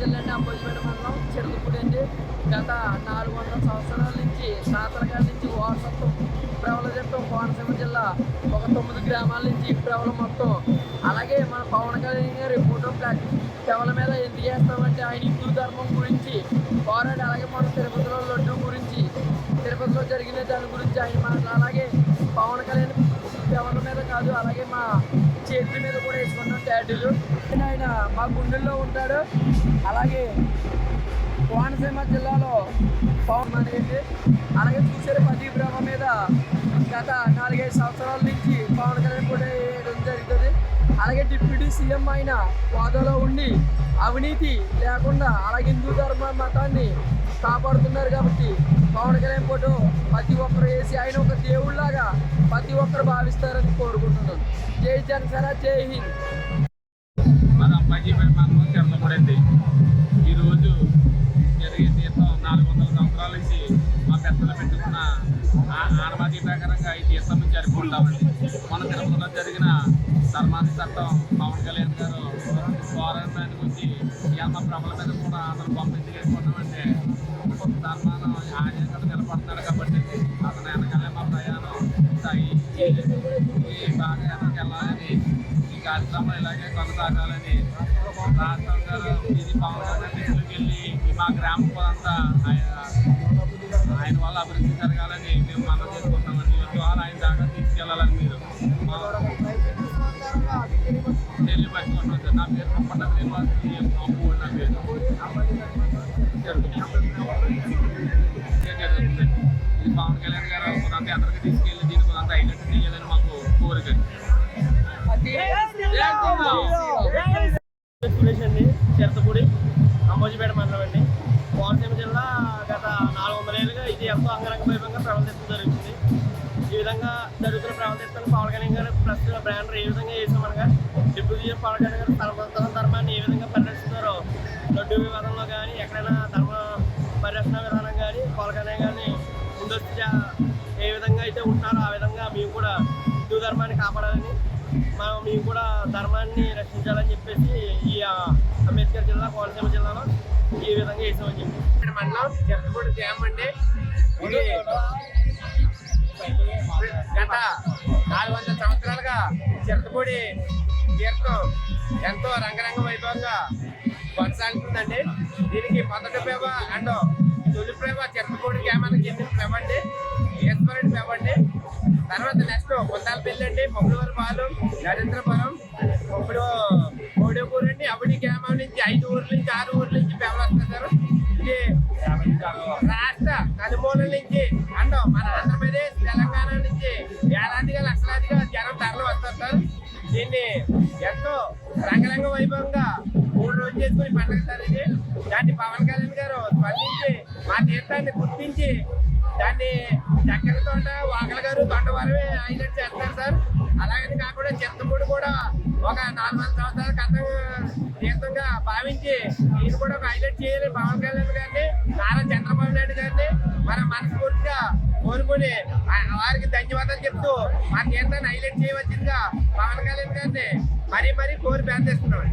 జిల్లా అండి అంబోజిపేట మండలం చెరుకుపూడి అండి. గత నాలుగు వందల సంవత్సరాల నుంచి తాతల నుంచి వారసత్వం ప్రబలజెప్పం కోనసీమ జిల్లా ఒక తొమ్మిది గ్రామాల నుంచి ప్రబలం ప్రబల మొత్తం. అలాగే మన పవన్ కళ్యాణ్ గారి ఫోటో ప్లాట్ శవల మీద ఎందుకు చేస్తామంటే ఆయన హిందూ ధర్మం గురించి పోరాడి అలాగే మన తిరుపతిలో లడ్డు గురించి తిరుపతిలో జరిగిన దాని గురించి ఆయన మనకు అలాగే పవన్ కళ్యాణ్ శవల మీద కాదు అలాగే మా చేతుల మీద కూడా వేసుకుంటాం ట్యాటూలు ఆయన మా గుండెల్లో ఉంటాడు. అలాగే కోనసీమ జిల్లాలో పవన్ అనేది. అలాగే చూసారు పది బ్రహ్మ మీద గత నాలుగైదు సంవత్సరాల నుంచి పవన్ కళ్యాణ్ కూడా వేయడం జరుగుతుంది. అలాగే డిప్యూటీ సీఎం అయిన హోదాలో ఉండి అవినీతి లేకుండా అలాగే హిందూ ధర్మ మతాన్ని కాపాడుతున్నారు కాబట్టి పవన్ కళ్యాణ్ ఫోటో ప్రతి ఒక్కరు వేసి ఆయన ఒక దేవుళ్ళలాగా ప్రతి ఒక్కరు భావిస్తారని కోరుకుంటున్నాను. జై జనసేన జై హింద్. మన అబ్బాయిపేట మనం చెందబడింది ఈరోజు జరిగే తీర్థం నాలుగు వందల సంవత్సరాల నుంచి మా పెద్దలు పెట్టుకున్న ఆ- ఆనవాతి ప్రకారంగా ఈ తీర్థం నుంచి జరుపుకుంటామండి మన తిరుపతిలో జరిగిన ధర్మాది చట్టం పవన్ కళ్యాణ్ గారు పోరాటాన్ని గురించి ఎంత ప్రభల మీద కూడా అతను పంపించి చేసుకున్నామంటే ధర్మానం ఈ వెళ్ళాలని ఈ కార్యక్రమం ఇలాగే కొనసాగాలని రాష్ట్రం గారు ఇది పవన్ కళ్యాణ్ వెళ్ళి మా గ్రామం అంతా ఆయన ఆయన వల్ల అభివృద్ధి జరగాలని మేము మనం చేసుకుంటామని ద్వారా ఆయన దాకా తీసుకెళ్ళాలని మీరు మా తెలియపరుచుకుంటున్నాం సార్. నా పేరు పట్టణ శ్రీనివాస్ నా పేరు. ఈ విధంగా జరుగుతున్న ప్రవర్తిస్తాను పవన్ కళ్యాణ్ గారు ప్రస్తుత బ్రాండర్ ఏ విధంగా చేసామనగా డిప్యూటీ సీఎం పవన్ కళ్యాణ్ గారు సర్వోత్తమ ధర్మాన్ని ఏ విధంగా పరిరక్షిస్తారో లడ్డు వివాదంలో కానీ ఎక్కడైనా ధర్మ పరిరక్షణ విధానం కానీ పవన్ కళ్యాణ్ గారిని ముందస్తుగా ఏ విధంగా అయితే ఉంటున్నారో ఆ విధంగా మేము కూడా హిందూ ధర్మాన్ని కాపాడాలని మనం మేము కూడా ధర్మాన్ని రక్షించాలని చెప్పేసి ఈ అంబేద్కర్ జిల్లా కోనసీమ జిల్లాలో ఈ విధంగా వేసామని చెప్పి. ఇక్కడ మండలం చెత్తపూడి డ్యామ్ ఇది గత నాలుగు వందల సంవత్సరాలుగా చిరతపూడి తీర్థం ఎంతో రంగరంగ వైభవంగా కొనసాగుతుందండి. దీనికి మొదటి ప్రేమ అండ్ తొలి ప్రేమ చెత్తపూడి గ్రామానికి చెందిన ప్రేమ అండి. ఈశ్వరుడి ప్రేమ అండి. తర్వాత నెక్స్ట్ కొందాలపల్లి అండి. పొగలూరు పాలెం నరేంద్రపురం ఇప్పుడు కోడేపూర్ అండి. అవిడి గ్రామం నుంచి ఐదు ఊర్ల నుంచి ఆరు ఊర్ల నుంచి పేవలు వస్తున్నారు. ఇది రాష్ట్ర నలుమూల నుంచి దీన్ని ఎంతో రంగరంగ వైభవంగా మూడు రోజులు చేసుకుని పండుగ సార్ ఇది దాన్ని పవన్ కళ్యాణ్ గారు స్పందించి మా తీర్థాన్ని గుర్తించి దాన్ని చక్కెర తోట వాకల గారు తొండవారమే హైలైట్ చేస్తారు సార్. అలాగని కాకుండా చింతపూడి కూడా ఒక నాలుగు వందల సంవత్సరాల కథ తీర్థంగా భావించి దీన్ని కూడా ఒక హైలైట్ చేయాలి పవన్ కళ్యాణ్ గారిని కోరుకుని వారికి ధన్యవాదాలు చెప్తూ మా తీర్థాన్ని హైలైట్ చేయవచ్చిందిగా పవన్ కళ్యాణ్ గారిని మరీ మరీ కోరి ప్రార్థిస్తున్నాం.